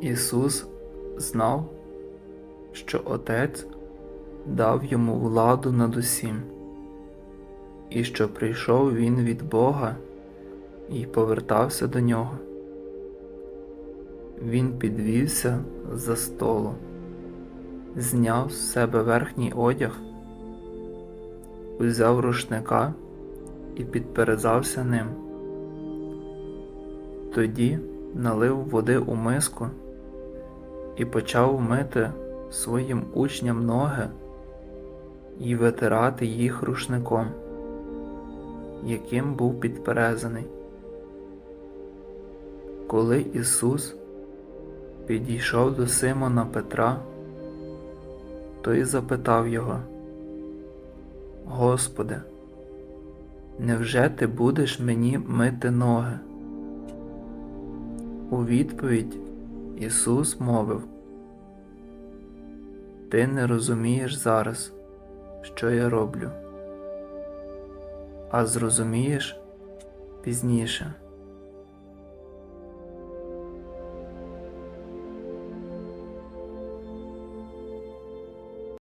Ісус знав, що Отець дав йому владу над усім, і що прийшов він від Бога і повертався до нього. Він підвівся за столу, зняв з себе верхній одяг, узяв рушника і підперезався ним. Тоді налив води у миску і почав мити своїм учням ноги і витирати їх рушником, яким був підперезаний. Коли Ісус підійшов до Симона Петра, той запитав його, Господи, невже ти будеш мені мити ноги? У відповідь Ісус мовив, Ти не розумієш зараз, що я роблю, а зрозумієш пізніше.